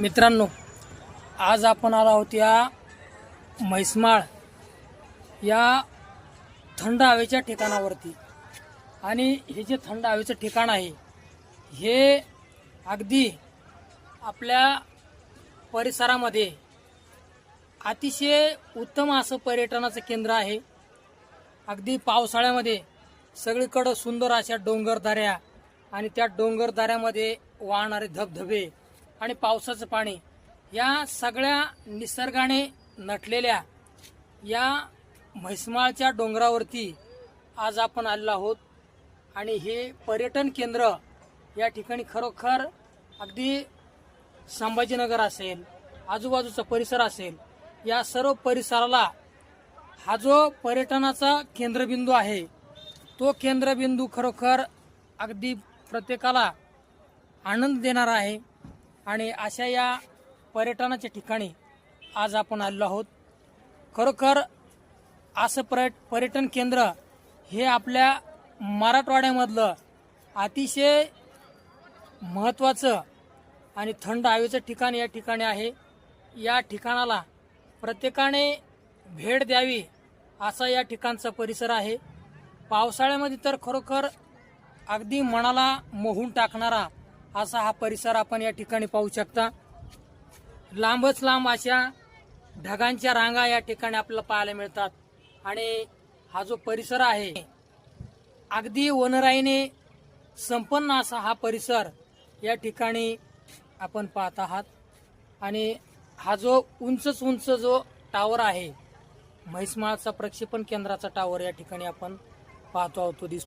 मित्रांनो आज आपण आलो आहोत या म्हैसमाळ या थंड हवेच्या ठिकाणावरती. आणि हे जे थंड हवेचं ठिकाण आहे हे अगदी आपल्या परिसरामध्ये अतिशय उत्तम असं पर्यटनाचं केंद्र आहे. अगदी पावसाळ्यामध्ये सगळीकडं सुंदर अशा डोंगरदऱ्या आणि त्या डोंगरदऱ्यामध्ये वाहणारे धबधबे आणि पावसाचं पाणी या सगळ्या निसर्गाने नटलेल्या या म्हैसमाळच्या डोंगरावरती आज आपण आलेलो आहोत. आणि हे पर्यटन केंद्र या ठिकाणी खरोखर अगदी संभाजीनगर असेल आजूबाजूचा परिसर असेल या सर्व परिसराला हा जो पर्यटनाचा केंद्रबिंदू आहे तो केंद्रबिंदू खरोखर अगदी प्रत्येकाला आनंद देणारा आहे. आणि अशा या पर्यटनाच्या ठिकाणी आज आपण आलेलो आहोत. खरोखर असं पर्य पर्यटन केंद्र हे आपल्या मराठवाड्यामधलं अतिशय महत्त्वाचं आणि थंड हवेचं ठिकाण या ठिकाणी आहे. या ठिकाणाला प्रत्येकाने भेट द्यावी असा या ठिकाणचा परिसर आहे. पावसाळ्यामध्ये तर खरोखर अगदी मनाला मोहून टाकणारा असा हा परिसर आपण या ठिकाणी पाहू शकता. लांबच लांब अशा ढगांच्या रांगा या ठिकाणी आपल्याला पाहायला मिळतात. आणि हा जो परिसर आहे अगदी वनराईने संपन्न असा हा परिसर या ठिकाणी आपण पाहत आहात. आणि हा जो उंचच उंच जो टावर आहे म्हैसमाळचा प्रक्षेपण केंद्राचा टावर या ठिकाणी आपण पाहतो आहोत तो दिसतो